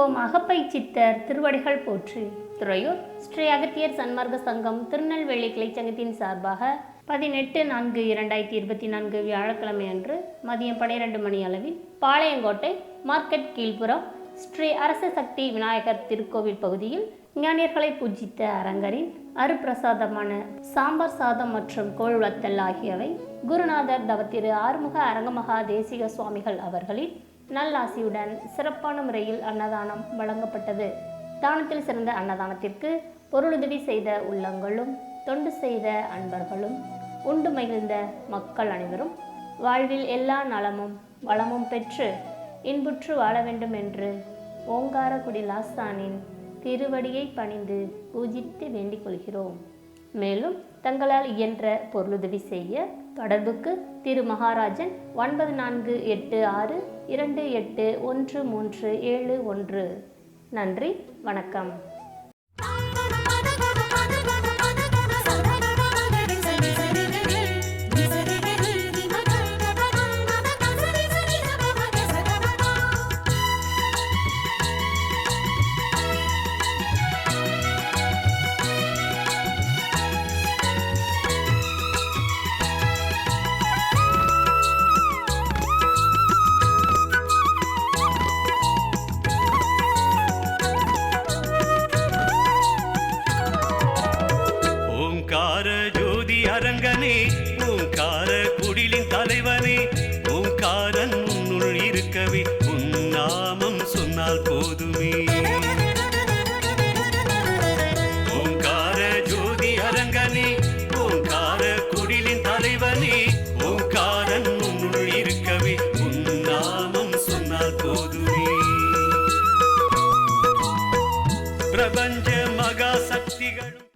ஓம் அகப்பை சித்தர் திருவடிகள் போற்றி. துறையூர் ஸ்ரீ அகத்தியர் சன்மார்க்க சங்கம் திருநெல்வேலி கிளைச்சங்கத்தின் சார்பாக பதினெட்டு நான்கு இரண்டாயிரத்தி இருபத்தி நான்கு வியாழக்கிழமை அன்று மதியம் பனிரெண்டு மணி அளவில் பாளையங்கோட்டை மார்க்கெட் கீழ்ப்புறம் ஸ்ரீ அரச சக்தி விநாயகர் திருக்கோவில் பகுதியில் ஞானியர்களை பூஜித்த அரங்கரின் அருப்பிரசாதமான சாம்பார் சாதம் மற்றும் கோழ் வத்தல் ஆகியவை குருநாதர் தவத்திரு ஆறுமுக அரங்கமகா தேசிக சுவாமிகள் அவர்களின் நல்லாசியுடன் சிறப்பான முறையில் அன்னதானம் வழங்கப்பட்டது. தானத்தில் சிறந்த அன்னதானத்திற்கு பொருளுதவி செய்த உள்ளங்களும் தொண்டு செய்த அன்பர்களும் உண்டு மகிழ்ந்த மக்கள் அனைவரும் வாழ்வில் எல்லா நலமும் வளமும் பெற்று இன்புற்று வாழ வேண்டும் என்று ஓங்காரகுடி லாஸ்தானின் திருவடியை பணிந்து பூஜித்து வேண்டிக் கொள்கிறோம். மேலும் தங்களால் இயன்ற பொருளுதவி செய்ய தொடர்புக்கு திரு மகாராஜன் ஒன்பது நான்கு எட்டு ஆறு இரண்டு எட்டு ஒன்று மூன்று ஏழு ஒன்று. நன்றி வணக்கம். பிரபஞ்ச மகாசக்திகளும்